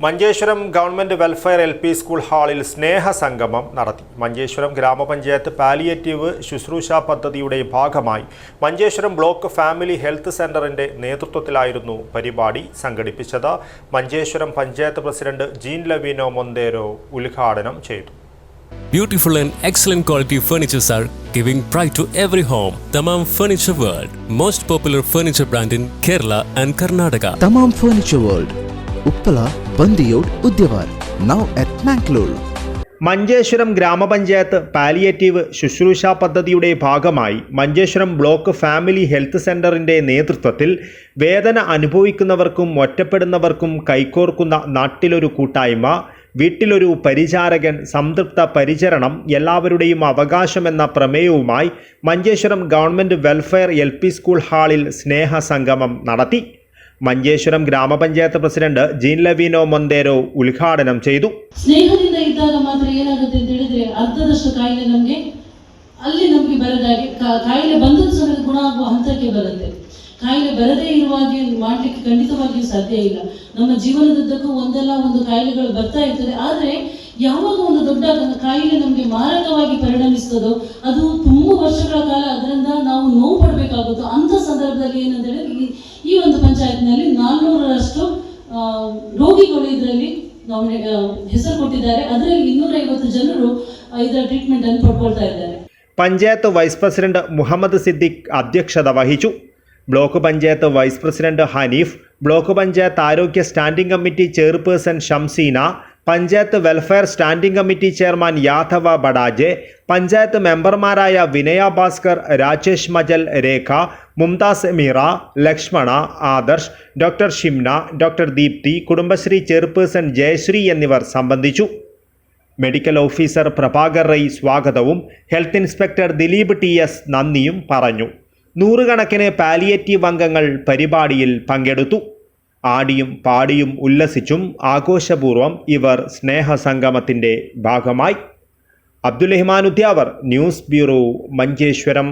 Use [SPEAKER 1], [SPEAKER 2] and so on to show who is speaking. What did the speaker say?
[SPEAKER 1] Manjeshwaram government welfare L P school ഹാളിൽ സ്നേഹ സംഗമം നടത്തി മഞ്ചേശ്വരം ഗ്രാമപഞ്ചായത്ത് പാലിയേറ്റീവ് ശുശ്രൂഷ പദ്ധതിയുടെ ഭാഗമായി മഞ്ചേശ്വരം ബ്ലോക്ക് ഫാമിലി ഹെൽത്ത് സെന്ററിന്റെ നേതൃത്വത്തിലായിരുന്നു പരിപാടി സംഘടിപ്പിച്ചത് മഞ്ചേശ്വരം പഞ്ചായത്ത് പ്രസിഡന്റ് ജീൻ ലവീനോ മൊന്തേരോ ഉദ്ഘാടനം ചെയ്തു
[SPEAKER 2] Beautiful and excellent quality furnitures are giving pride to every home. Tamam Furniture World, most popular furniture brand in Kerala and Karnataka.
[SPEAKER 3] Tamam Furniture World, Uppala, Bandiyod Udyavar. Now at Mangalore
[SPEAKER 1] Manjeshwaram ഗ്രാമപഞ്ചായത്ത് palliative ശുശ്രൂഷ പദ്ധതിയുടെ ഭാഗമായി Manjeshwaram block family health സെന്ററിന്റെ നേതൃത്വത്തിൽ വേദന അനുഭവിക്കുന്നവർക്കും ഒറ്റപ്പെടുന്നവർക്കും കൈകോർക്കുന്ന നാട്ടിലൊരു കൂട്ടായ്മ വീട്ടിലൊരു പരിചാരകൻ സംതൃപ്ത പരിചരണം എല്ലാവരുടെയും അവകാശമെന്ന പ്രമേയവുമായി Manjeshwaram government welfare L school ഹാളിൽ സ്നേഹ സംഗമം നടത്തി. മഞ്ചേശ്വരം ഗ്രാമപഞ്ചായത്ത് പ്രസിഡന്റ് ജീൻ ലവീനോ മൊന്തേരോ ഉദ്ഘാടനം ചെയ്തു
[SPEAKER 4] ಸ್ನೇಹದಿಂದ ಇದ್ದಾಗ ಮಾತ್ರ ಏನಾಗುತ್ತೆ ಅಂತ ಹೇಳಿದ್ರೆ ಅರ್ಧದಷ್ಟು ಕಾಯಿಲೆ ನಮಗೆ ಅಲ್ಲಿ ನಮಗೆ ಬರದಾಗೆ ಕಾ- ಕಾಯಿಲೆ ಬಂದದ್ದು ಸಮೇತ ಗುಣ ಆಗುವ ಹಂತಕ್ಕೆ ಬರುತ್ತೆ ಕಾಯಿಲೆ ಬರದೇ ಇರುವಾಗೆ ಮಾಡ್ಲಿಕ್ಕೆ ಖಂಡಿತವಾಗಿಯೂ ಸಾಧ್ಯ ಇಲ್ಲ ನಮ್ಮ ಜೀವನದುದ್ದಕ್ಕೂ ಒಂದಲ್ಲ ಒಂದು ಕಾಯಿಲೆಗಳು ಬರ್ತಾ ಇರ್ತದೆ ಆದ್ರೆ ಯಾವಾಗ ಒಂದು ದೊಡ್ಡ ಕಾಯಿಲೆ ನಮಗೆ ಮಾರಕವಾಗಿ ಪರಿಣಮಿಸ್ತದೋ ಅದು ತುಂಬ ವರ್ಷಗಳ ಕಾಲ ಅದರಿಂದ ನಾವು ನೋವು ಪಡಬೇಕಾಗುತ್ತೋ ಅಂತ ಸಂದರ್ಭದಲ್ಲಿ ಏನಂತ ಹೇಳಿದ್ರೆ ಈ- ಈ ಒಂದು ಪಂಚಾಯತ್ನಲ್ಲಿ ನಾಲ್ನೂರರಷ್ಟು ಆ, ರೋಗಿಗಳು ಇದರಲ್ಲಿ ನಾವು ಹೆಸರು ಕೊಟ್ಟಿದ್ದಾರೆ ಅದರಲ್ಲಿ ಇನ್ನೂರೈವತ್ತು ಜನರು ಆ, ಇದರ ಟ್ರೀಟ್ಮೆಂಟ್ ಅನ್ನು ಪಡ್ಕೊಳ್ತಾ ಇದ್ದಾರೆ
[SPEAKER 1] പഞ്ചായത്ത് വൈസ് പ്രസിഡന്റ് മുഹമ്മദ് സിദ്ദിഖ് അധ്യക്ഷത വഹിച്ചു block panchayat vice president Haneef block panchayat ആരോഗ്യ standing committee chairperson Shamseena panchayat welfare standing committee chairman Yadava Badaje panchayat മെമ്പർമാരായ വിനയ ഭാസ്കർ രാജേഷ് മജൽ രേഖ Mumtaz Meera Lakshmana Adarsh doctor Shimna doctor Deepthi Kudumbashree chairperson Jayashree എന്നിവർ സംബന്ധിച്ചു. Medical officer Prabhakar Rai സ്വാഗതവും health inspector Dileep T S നന്ദിയും പറഞ്ഞു. നൂറുകണക്കിന് palliative അംഗങ്ങൾ പരിപാടിയിൽ പങ്കെടുത്തു. ആടിയും പാടിയും ഉല്ലസിച്ചും ആഘോഷപൂർവം ഇവർ സ്നേഹസംഗമത്തിന്റെ ഭാഗമായി. Abdul Rahman Udyavar news bureau Manjeshwaram.